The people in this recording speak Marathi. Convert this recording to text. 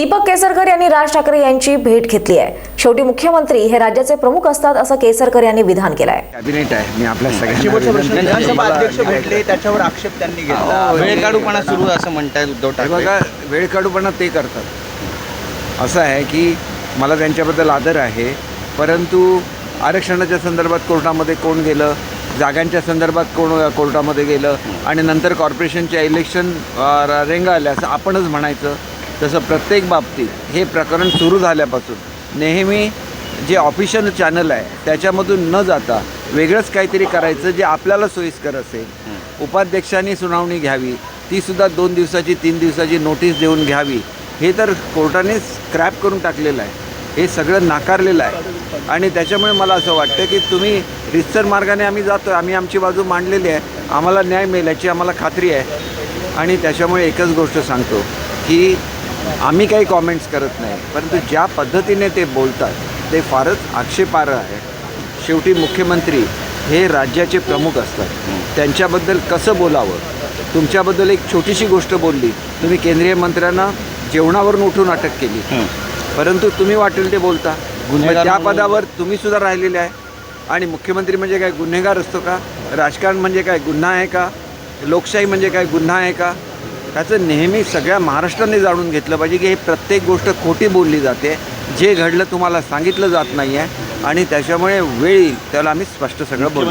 दीपक केसरकर यांनी राज ठाकरे यांची भेट घेतली आहे. शेवटी मुख्यमंत्री हे राज्याचे प्रमुख असतात असं केसरकर यांनी विधान केलं आहे कॅबिनेट आहे. मी आपल्या सगळ्यांना अध्यक्ष भेटले त्याच्यावर आक्षेप त्यांनी घेतला. वेळ काढूपणा सुरू असं म्हणतायत उद्धव हे ठाकरे. बघा वेळ काढूपणा ते करतात. असं आहे की मला त्यांच्याबद्दल आदर आहे परंतु आरक्षणाच्या संदर्भात कोर्टामध्ये कोण गेलं जागांच्या संदर्भात कोण कोर्टामध्ये गेलं आणि नंतर कॉर्पोरेशनच्या इलेक्शन रेंगा आल्या असं आपणच म्हणायचं. तसं प्रत्येक बाबतीत हे प्रकरण सुरू झाल्यापासून नेहमी जे ऑफिशियल चॅनल आहे त्याच्यामधून न जाता वेगळंच काहीतरी करायचं जे आपल्याला सोयीस्कर असेल. उपाध्यक्षांनी सुनावणी घ्यावी ती सुद्धा दोन दिवसाची तीन दिवसाची नोटीस देऊन घ्यावी. हे तर कोर्टाने स्क्रॅप करून टाकलेलं आहे. हे सगळं नाकारलेलं आहे. आणि त्याच्यामुळे मला असं वाटतं की तुम्ही रितसर मार्गाने आम्ही जातो आम्ही आमची बाजू मांडलेली आहे. आम्हाला न्याय मिळेल याची आम्हाला खात्री आहे. आणि त्याच्यामुळे एकच गोष्ट सांगतो की आम्ही काही कॉमेंट्स करत नाही. परंतु ज्या पद्धतीने ते बोलतात ते फारच आक्षेपार्ह आहे. शेवटी मुख्यमंत्री हे राज्याचे प्रमुख असतात. त्यांच्याबद्दल कसं बोलावं? तुमच्याबद्दल एक छोटीशी गोष्ट बोलली. तुम्ही केंद्रीय मंत्र्यांना जेवणावरून उठून अटक केली. परंतु तुम्ही वाटेल ते बोलता. त्या पदावर तुम्ही सुद्धा राहिलेले आहे. आणि मुख्यमंत्री म्हणजे काय? गुन्हेगार असतो का? राजकारण म्हणजे काय? गुन्हा आहे का? लोकशाही म्हणजे काय? गुन्हा आहे का? त्याचं नेहमी सगळ्या महाराष्ट्राने जाणून घेतलं पाहिजे की हे प्रत्येक गोष्ट खोटी बोलली जाते जे घडलं तुम्हाला सांगितलं जात नाही आहे आणि त्याच्यामुळे वेळ येईल त्याला आम्ही स्पष्ट सगळं बोलू